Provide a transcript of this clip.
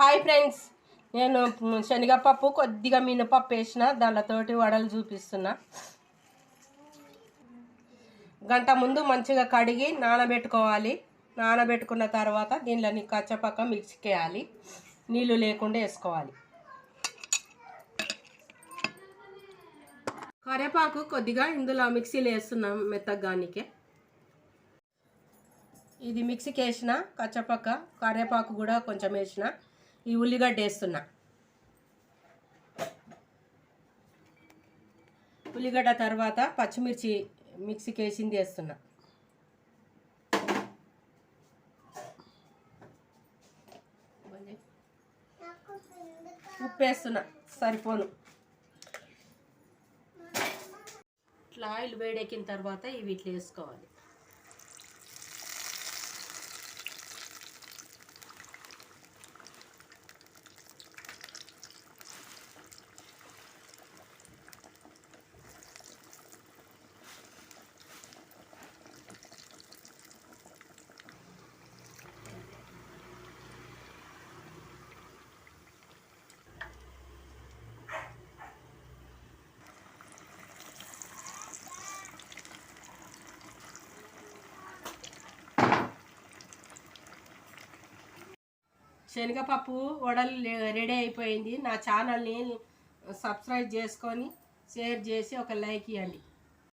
Hi friends నేను శనగపప్పు కొద్దిగా మినపప్పు వేసిన దానితోటి వడలు చూపిస్తున్నా. గంట ముందు మంచిగా కడిగి నానబెట్టుకోవాలి. నానబెట్టుకున్న తర్వాత దీనిలోని కచ్చపక్క మిక్సీకి వేయాలి నీళ్ళు లేకుండా వేసుకోవాలి. కరివేపాకు కొద్దిగా ఇందులో మిక్సీలో వేస్తున్నాం మెత్తగానికే. ఇది మిక్సీకి వేసిన కచ్చపక్క కరివేపాకు కూడా కొంచెం వేసిన. ఈ ఉల్లిగడ్డ వేస్తున్నా. ఉల్లిగడ్డ తర్వాత పచ్చిమిర్చి మిక్సీకి వేసింది వేస్తున్నా. ఉప్పు వేస్తున్నా సరిపోను. ఇట్లా ఆయిల్ వేడెక్కిన తర్వాత ఇవి ఇట్లా వేసుకోవాలి. శనగపప్పు వడలు రెడీ అయిపోయింది. నా ఛానల్ని సబ్స్క్రైబ్ చేసుకొని షేర్ చేసి ఒక లైక్ ఇవ్వండి